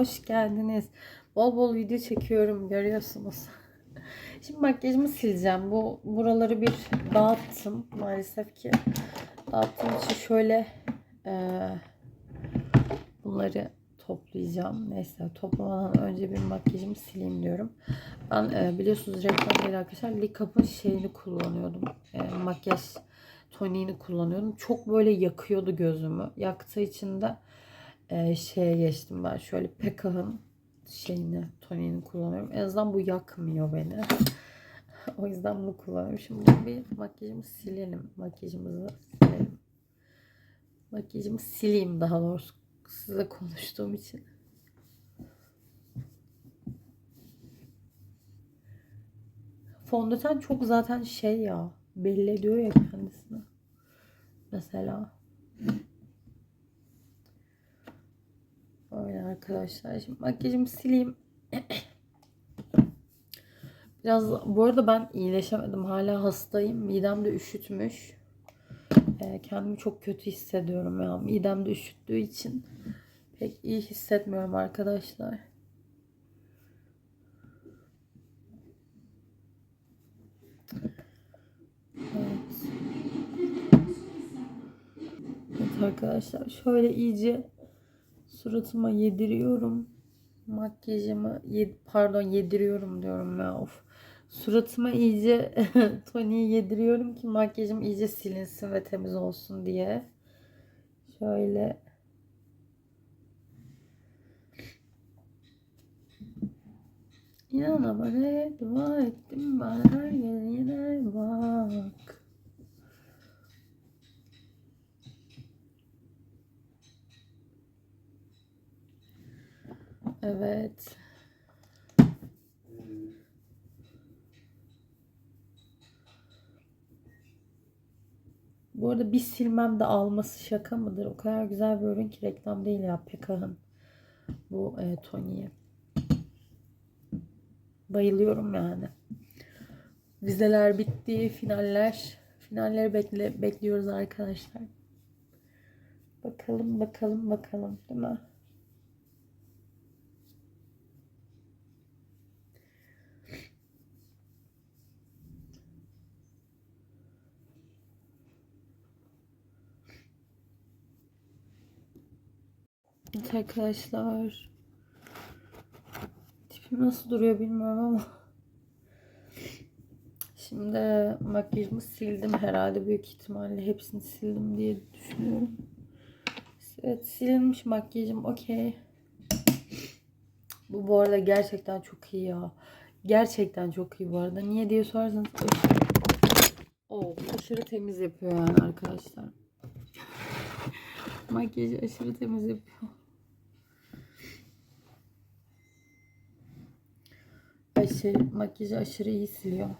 hoş geldiniz. Bol bol video çekiyorum görüyorsunuz. Şimdi makyajımı sileceğim. Bu buraları bir dağıttım maalesef ki. Dağıttığım için şöyle eee, bunları toplayacağım. Neyse toplamadan önce bir makyajımı sileyim diyorum. Ben eee, biliyorsunuz reklam değil arkadaşlar. Likap'ın şeyini kullanıyordum. Eee, makyaj toniğini kullanıyordum. Çok böyle yakıyordu gözümü. Yaktığı için de eee, şeye geçtim ben. Şöyle Pekah'ın şeyini, toniğini kullanıyorum. En azından bu yakmıyor beni. o yüzden bunu kullanıyorum. Şimdi bir makyajımı silelim. Makyajımızı silelim. Makyajımı sileyim daha doğrusu size konuştuğum için. Fondöten çok zaten şey ya belli ediyor ya kendisini. Mesela. Öyle arkadaşlar. Şimdi makyajımı sileyim. Biraz bu arada ben iyileşemedim. Hala hastayım. Midem de üşütmüş. Ee, kendimi çok kötü hissediyorum ya. Midem de üşüttüğü için pek iyi hissetmiyorum arkadaşlar. Evet. Evet arkadaşlar şöyle iyice suratıma yediriyorum. Makyajımı yed- pardon yediriyorum diyorum ya of. Suratıma iyice toniği yediriyorum ki makyajım iyice silinsin ve temiz olsun diye. Şöyle İnan ama ne dua ettim ben her gün yine bak. Evet. Bu arada bir silmem de alması şaka mıdır? O kadar güzel bir ürün ki reklam değil ya Pekah'ın. Bu e, toniği. Bayılıyorum yani. Vizeler bitti, finaller. Finalleri bekle, bekliyoruz arkadaşlar. Bakalım, bakalım, bakalım, değil mi? Evet arkadaşlar. Tipim nasıl duruyor bilmiyorum ama. Şimdi makyajımı sildim herhalde büyük ihtimalle hepsini sildim diye düşünüyorum. Evet silinmiş makyajım okey. Bu bu arada gerçekten çok iyi ya. Gerçekten çok iyi bu arada. Niye diye sorarsanız aşırı, oh, aşırı temiz yapıyor yani arkadaşlar. Makyajı aşırı temiz yapıyor. Aşırı, makyajı aşırı iyi siliyor.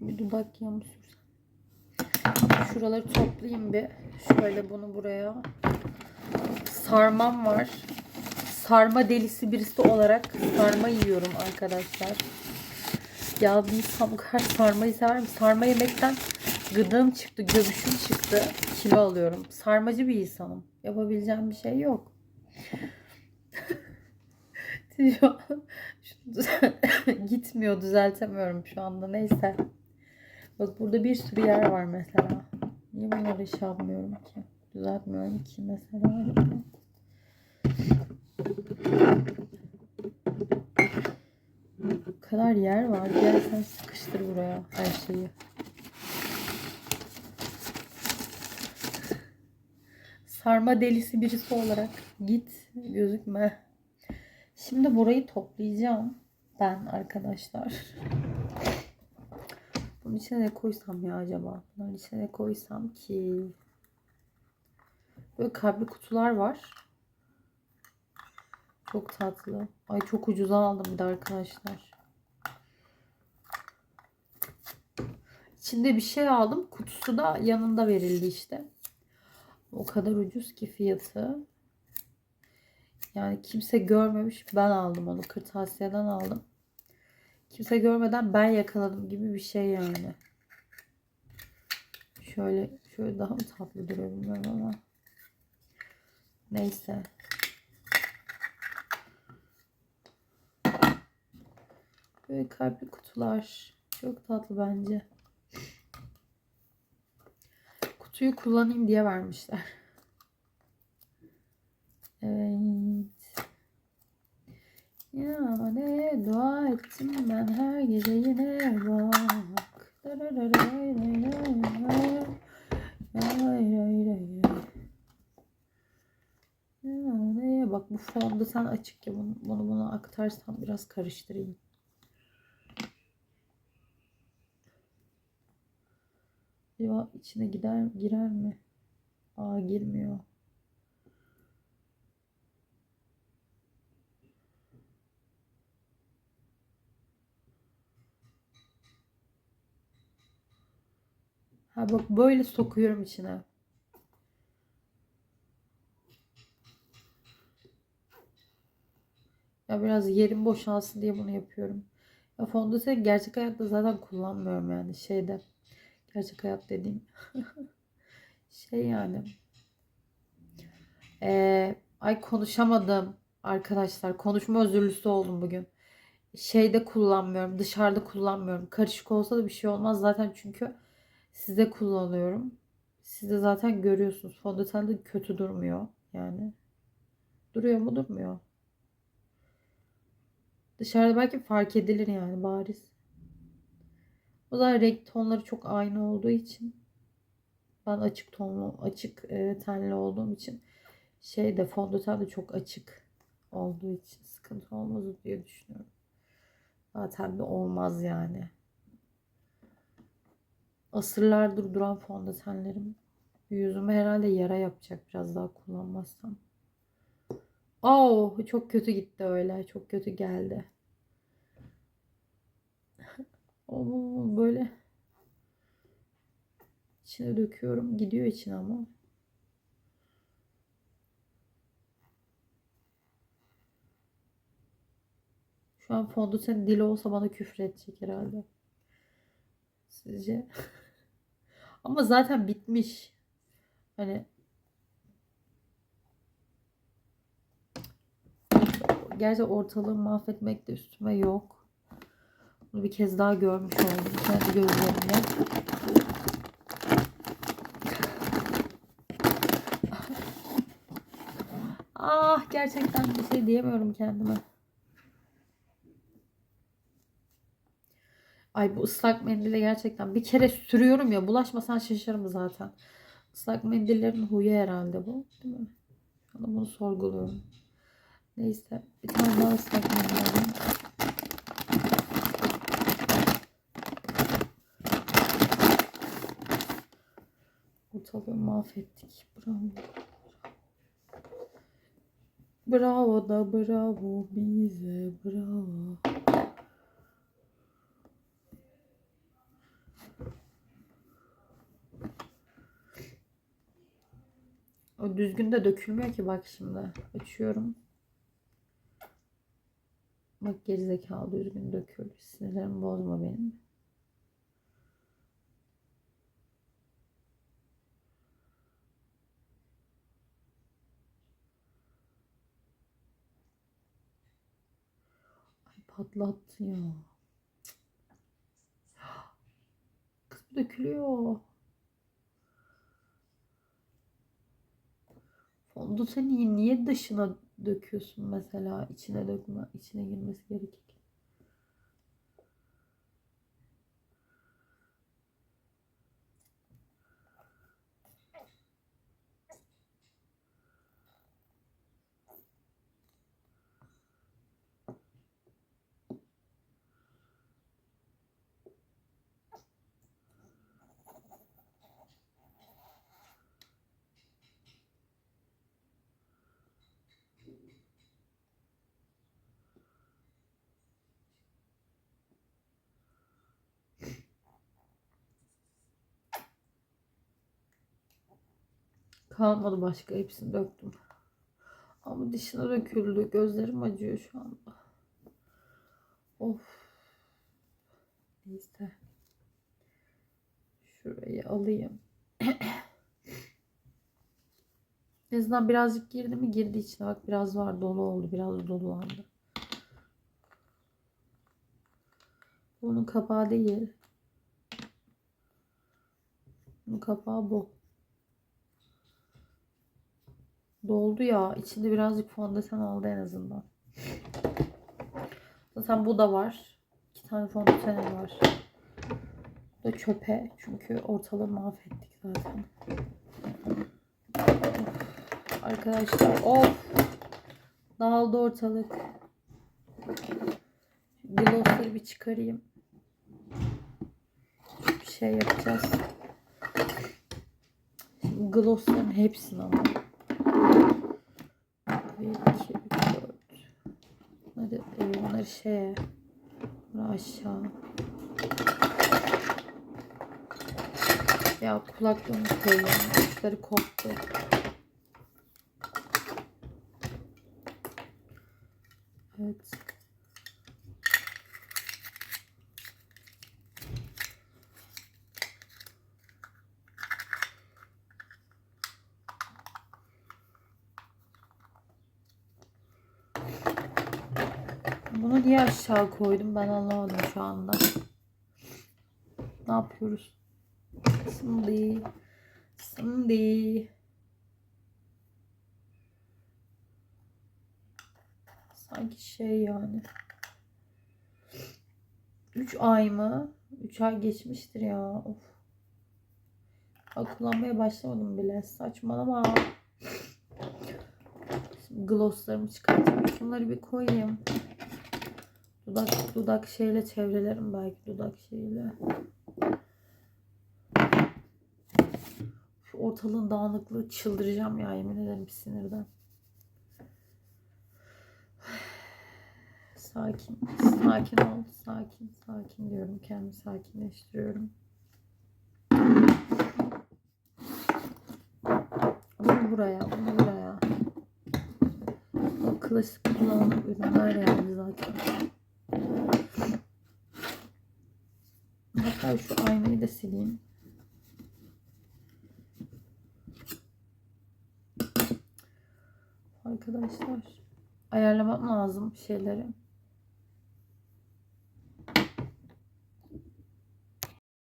Bir dudak yağı sürsem. Şuraları toplayayım bir. Şöyle bunu buraya. Sarmam var. Sarma delisi birisi olarak sarma yiyorum arkadaşlar. Ya bir kadar sarmayı sever mi? Sarma yemekten gıdığım çıktı, göbüşüm çıktı. Kilo alıyorum. Sarmacı bir insanım. Yapabileceğim bir şey yok. Şu an gitmiyor düzeltemiyorum şu anda neyse. Bak burada bir sürü yer var mesela. Niye bunları iş yapmıyorum ki? Düzeltmiyorum ki mesela. Bu kadar yer var. Gel sen sıkıştır buraya her şeyi. Sarma delisi birisi olarak git gözükme. Şimdi burayı toplayacağım ben arkadaşlar. Bunun içine ne koysam ya acaba? Bunun içine ne koysam ki? Böyle kalpli kutular var. Çok tatlı. Ay çok ucuza aldım bir de arkadaşlar. İçinde bir şey aldım. Kutusu da yanında verildi işte. O kadar ucuz ki fiyatı. Yani kimse görmemiş. Ben aldım onu. Kırtasiye'den aldım. Kimse görmeden ben yakaladım gibi bir şey yani. Şöyle şöyle daha mı tatlı duruyor bilmiyorum ama. Neyse. Böyle kalpli kutular. Çok tatlı bence. Kutuyu kullanayım diye vermişler. Evet. Ya ne dua ettim ben her gece yine bak. Ya bak bu fonda sen açık ya bunu, bunu buna aktarsam biraz karıştırayım. Acaba içine gider girer mi? Aa girmiyor. Ha bak böyle sokuyorum içine. Ya biraz yerim boşalsın diye bunu yapıyorum. Ya fondöten gerçek hayatta zaten kullanmıyorum yani şeyde. Gerçek hayat dediğim. şey yani. Ee, ay konuşamadım arkadaşlar. Konuşma özürlüsü oldum bugün. Şeyde kullanmıyorum. Dışarıda kullanmıyorum. Karışık olsa da bir şey olmaz zaten çünkü size kullanıyorum. Siz de zaten görüyorsunuz. Fondöten de kötü durmuyor yani. Duruyor mu durmuyor. Dışarıda belki fark edilir yani bariz. O zaman renk tonları çok aynı olduğu için ben açık tonlu, açık e, tenli olduğum için şey de fondöten de çok açık olduğu için sıkıntı olmaz diye düşünüyorum. Zaten de olmaz yani. Asırlardır duran fondötenlerim yüzüme herhalde yara yapacak biraz daha kullanmazsam. Oh çok kötü gitti öyle. Çok kötü geldi. Böyle içine döküyorum. Gidiyor içine ama. Şu an fondöten dili olsa bana küfür edecek herhalde. Sizce? ama zaten bitmiş. Hani gerçi ortalığı mahvetmek de üstüme yok. Bunu bir kez daha görmüş oldum kendi gözlerimle. Ah gerçekten bir şey diyemiyorum kendime. Ay bu ıslak mendile gerçekten bir kere sürüyorum ya bulaşmasan şaşarım zaten. Islak mendillerin huyu herhalde bu değil mi? De bunu sorguluyorum. Neyse bir tane daha ıslak mendil alayım. Ortalığı mahvettik. Bravo. Bravo da bravo bize bravo. Düzgün de dökülmüyor ki bak şimdi. Açıyorum. Bak gerizekalı düzgün dökül. Sinirlerimi bozma benim. Ay patlattı ya. Kız bu dökülüyor. Fondöteni niye dışına döküyorsun mesela? İçine dökme, içine girmesi gerekir. Kalmadı başka. Hepsini döktüm. Ama dişine döküldü. Gözlerim acıyor şu anda. Of. Neyse. Şurayı alayım. En azından birazcık girdi mi girdi içine. Bak biraz var dolu oldu. Biraz dolulandı. Bunun kapağı değil. Bunun kapağı bu. Doldu ya. İçinde birazcık fondöten oldu en azından. Zaten bu da var. İki tane fondötenim var. Bu da çöpe. Çünkü ortalığı mahvettik zaten. Arkadaşlar of. Dağıldı ortalık. Glossları bir çıkarayım. Bir şey yapacağız. Glossların hepsini ama. 1, 2, 3, 4. Bunları, şeye. Bunları aşağı. Ya kulaklığımı koyuyorum. Uçları koptu. Evet. Bunu niye aşağı koydum ben anlamadım şu anda. Ne yapıyoruz? Şimdi. Şimdi. Sanki şey yani. 3 ay mı? 3 ay geçmiştir ya. Of. Daha kullanmaya başlamadım bile. Saçmalama. Şimdi glosslarımı çıkartayım. Şunları bir koyayım. Dudak dudak şeyle çevrelerim belki dudak şeyle. Şu ortalığın dağınıklığı çıldıracağım ya yemin ederim sinirden. Sakin, sakin ol, sakin, sakin diyorum. Kendimi sakinleştiriyorum. Bunu buraya, bunu buraya. O klasik kullanılan ürünler yani zaten. Hatta şu aynayı da sileyim. Arkadaşlar ayarlamam lazım şeyleri.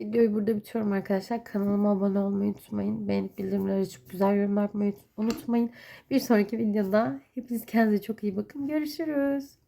Videoyu burada bitiriyorum arkadaşlar. Kanalıma abone olmayı unutmayın. Beğenip bildirimleri açıp güzel yorum yapmayı unutmayın. Bir sonraki videoda hepiniz kendinize çok iyi bakın. Görüşürüz.